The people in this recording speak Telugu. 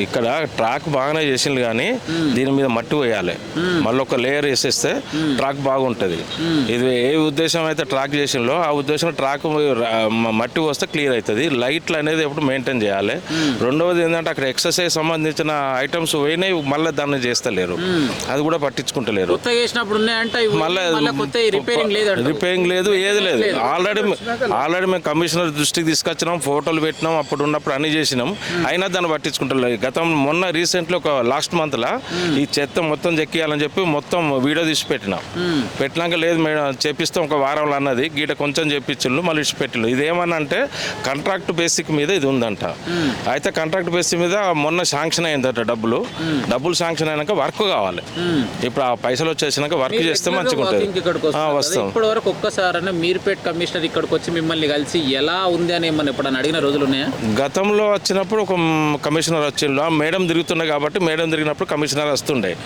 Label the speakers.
Speaker 1: ఇక్కడ ట్రాక్ బాగానే చేసిండు కానీ దీని మీద మట్టి పోయాలి. మళ్ళీ ఒక లేయర్ వేసేస్తే ట్రాక్ బాగుంటుంది. ఇది ఏ ఉద్దేశం అయితే ట్రాక్ చేసిందో ఆ ఉద్దేశం ట్రాక్ మట్టి వస్తే క్లియర్ అవుతుంది లైట్లు అనేది ఎప్పుడు మెయింటైన్ చేయాలి. రెండవది ఏంటంటే అక్కడ ఎక్సర్సైజ్ సంబంధించిన ఐటమ్స్ పోయినాయి మళ్ళీ దాన్ని చేస్తలేరు. అది కూడా పట్టించుకుంటలేరు. మళ్ళీ
Speaker 2: రిపేరింగ్ లేదు
Speaker 1: ఏది లేదు. ఆల్రెడీ ఆల్రెడీ మేము కమిషనర్ దృష్టికి తీసుకొచ్చినాం ఫోటోలు పెట్టినాం అప్పుడు ఉన్నప్పుడు అన్ని చేసినాం. అయినా దాన్ని పట్టించుకుంటలేదు గతం మొన్న రీసెంట్లీ ఒక లాస్ట్ మంత్ లా ఈ చెత్త మొత్తం చెక్కియాలని చెప్పి మొత్తం వీడియో తీసి పెట్టినాం పెట్టినాక లేదు మేడం చేపిస్తాం ఒక వారంలో అన్నది గీట కొంచెం చేపించిండు మళ్ళీ ఇచ్చి ఇదేమన్నా అంటే కాంట్రాక్ట్ బేసిక్ మీద ఇది ఉందంట. అయితే కాంట్రాక్ట్ బేసిక్ మీద మొన్న శాంక్షన్ అయిందట డబ్బులు. డబ్బులు శాంక్షన్ అయినాక వర్క్ కావాలి. ఇప్పుడు ఆ పైసలు వచ్చేసినాక వర్క్ చేస్తే మంచిగా ఉంటుంది
Speaker 2: ఇక్కడికి
Speaker 1: ఆ, వస్తాం.
Speaker 2: ఇప్పటి వరకు ఒక్కసారి మీర్పేట్ కమిషనర్ ఇక్కడికి వచ్చి మిమ్మల్ని కలిసి ఎలా ఉంది అని ఎప్పుడన్నా అడిగిన రోజులు ఉన్నాయా?
Speaker 1: గతంలో వచ్చినప్పుడు ఒక కమిషనర్ వచ్చిండు. ఆ మేడం తిరుగుతుండే కాబట్టి మేడం తిరిగినప్పుడు కమిషనర్ వస్తుండే.